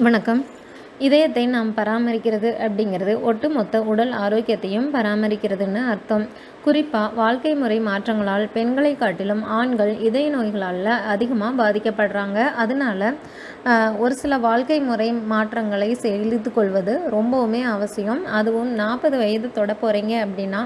வணக்கம். இதயத்தை நாம் பராமரிக்கிறது அப்படிங்கிறது ஒட்டுமொத்த உடல் ஆரோக்கியத்தையும் பராமரிக்கிறதுன்னு அர்த்தம். குறிப்பாக வாழ்க்கை முறை மாற்றங்களால் பெண்களை காட்டிலும் ஆண்கள் இதய நோய்களால் அதிகமாக பாதிக்கப்படுறாங்க. அதனால் ஒரு சில வாழ்க்கை முறை மாற்றங்களை செய்து கொள்வது ரொம்பவுமே அவசியம். அதுவும் நாற்பது வயது தொட போகிறீங்க அப்படின்னா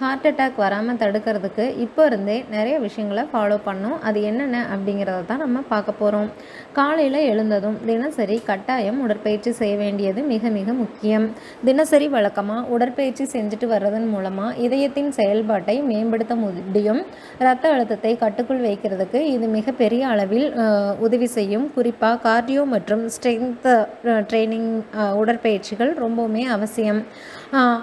ஹார்ட் அட்டாக் வராமல் தடுக்கிறதுக்கு இப்போ இருந்தே நிறைய விஷயங்களை ஃபாலோ பண்ணும். அது என்னென்ன அப்படிங்கிறத தான் நம்ம பார்க்க போகிறோம் காலையில் எழுந்ததும் தினசரி கட்டாயம் உடற்பயிற்சி செய்ய வேண்டியது மிக மிக முக்கியம். தினசரி வழக்கமாக உடற்பயிற்சி செஞ்சுட்டு வர்றதன் மூலமாக இதயத்தின் செயல்பாட்டை மேம்படுத்த முடியும். இரத்த அழுத்தத்தை கட்டுக்குள் வைக்கிறதுக்கு இது மிக பெரிய அளவில் உதவி செய்யும். குறிப்பாக கார்டியோ மற்றும் ஸ்ட்ரென்த் ட்ரைனிங் உடற்பயிற்சிகள் ரொம்பவுமே அவசியம்.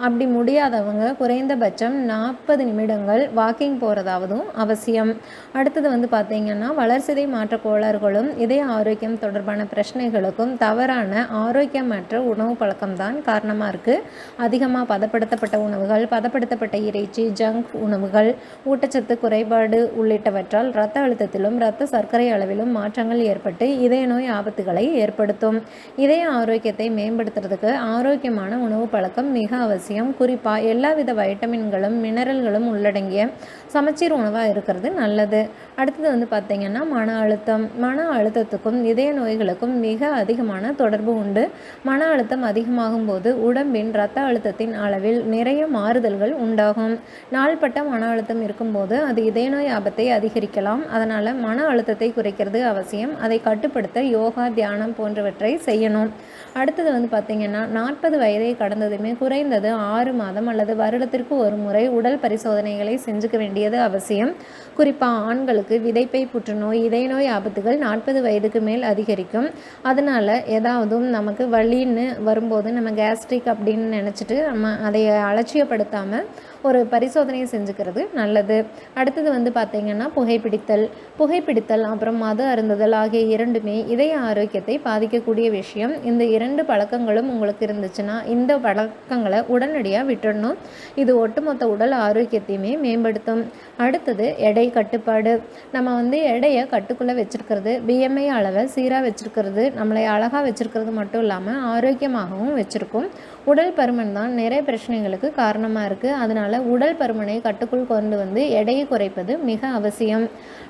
அப்படி முடியாதவங்க குறைந்தபட்சம் நாற்பது நிமிடங்கள் வாக்கிங் போகிறதாவதும் அவசியம். அடுத்தது வந்து பார்த்திங்கன்னா வளர்சிதை மாற்ற கோளாறுகளும் இதய ஆரோக்கியம் தொடர்பான பிரச்சனைகளுக்கும் தவறான ஆரோக்கியம் ஆரோக்கியமற்ற உணவு பழக்கம்தான் காரணமாக இருக்குது அதிகமாக பதப்படுத்தப்பட்ட உணவுகள் பதப்படுத்தப்பட்ட இறைச்சி ஜங்க் உணவுகள் ஊட்டச்சத்து குறைபாடு உள்ளிட்டவற்றால் இரத்த அழுத்தத்திலும் இரத்த சர்க்கரை அளவிலும் மாற்றங்கள் ஏற்பட்டு இதய நோய் ஆபத்துகளை ஏற்படுத்தும். இதய ஆரோக்கியத்தை மேம்படுத்துறதுக்கு ஆரோக்கியமான உணவு பழக்கம் மிக அவசியம். குறிப்பாக எல்லாவித வைட்டமின்களும் மினரல்களும் உள்ளடங்கிய சமச்சீர் உணவாக இருக்கிறது நல்லது. அடுத்தது வந்து பார்த்திங்கன்னா மன அழுத்தம். மன அழுத்தத்துக்கும் இதய நோய்களுக்கும் மிக அதிகமான தொடர்பு உண்டு. மன அழுத்தம் அதிகமாகும் போது உடம்பின் இரத்த அழுத்தத்தின் அளவில் நிறைய மாறுதல்கள் உண்டாகும். நாள்பட்ட மன அழுத்தம் இருக்கும்போது அது இதய நோய் ஆபத்தை அதிகரிக்கலாம். அதனால் மன அழுத்தத்தை குறைக்கிறது அவசியம். அதை கட்டுப்படுத்த யோகா தியானம் போன்றவற்றை செய்யணும். அடுத்தது வந்து பார்த்திங்கன்னா நாற்பது வயதை கடந்ததுமே குறைந்தது ஆறு மாதம் அல்லது வருடத்திற்கு ஒரு முறை உடல் பரிசோதனைகளை செஞ்சுக்க வேண்டியது அவசியம். குறிப்பாக ஆண்களுக்கு விதைப்பை புற்றுநோய் இதய நோய் ஆபத்துகள் நாற்பது வயதுக்கு மேல் அதிகரிக்கும். அதனால் ஏதாவதும் நமக்கு வலின்னு வரும்போது நம்ம கேஸ்ட்ரிக் அப்படின்னு நினச்சிட்டு நம்ம அதை அலட்சியப்படுத்தாமல் ஒரு பரிசோதனையை செஞ்சுக்கிறது நல்லது. அடுத்தது வந்து பார்த்திங்கன்னா புகைப்பிடித்தல். புகைப்பிடித்தல் அப்புறம் மது அருந்துதல் ஆகிய இரண்டுமே இதய ஆரோக்கியத்தை பாதிக்கக்கூடிய விஷயம். இந்த இரண்டு பழக்கங்களும் உங்களுக்கு இருந்துச்சுன்னா இந்த பழக்கங்களை உடனடியாக விட்டுடணும் இது ஒட்டுமொத்த உடல் ஆரோக்கியத்தையுமே மேம்படுத்தும். அடுத்தது எடை கட்டுப்பாடு. நம்ம வந்து எடையை கட்டுக்குள்ளே வச்சுருக்கிறது பிஎம்ஐ அளவை சீராக வச்சுருக்கிறது நம்மளை அழகாக வச்சுருக்கிறது மட்டும் இல்லாமல் ஆரோக்கியமாகவும் வச்சுருக்கும். உடல் பருமன் தான் நிறைய பிரச்சனைகளுக்கு காரணமாக இருக்குது அதனால் உடல் பருமனை கட்டுக்குள் கொண்டு வந்து எடையை குறைப்பது மிக அவசியம்.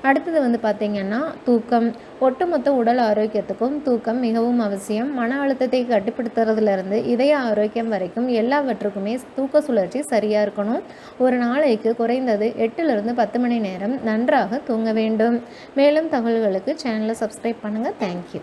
அடுத்தது வந்து பார்த்திங்கன்னா தூக்கம். ஒட்டுமொத்த உடல் ஆரோக்கியத்துக்கும் தூக்கம் மிகவும் அவசியம். மன அழுத்தத்தை கட்டுப்படுத்துறதுலேருந்து இதய ஆரோக்கியம் வரைக்கும் எல்லாவற்றுக்குமே தூக்க சுழற்சி சரியாக இருக்கணும். ஒரு நாளைக்கு குறைந்தது எட்டுலேருந்து பத்து மணி நேரம் நன்றாக தூங்க வேண்டும். மேலும் தகவல்களுக்கு சேனலை சப்ஸ்கிரைப் பண்ணுங்கள் தேங்க்யூ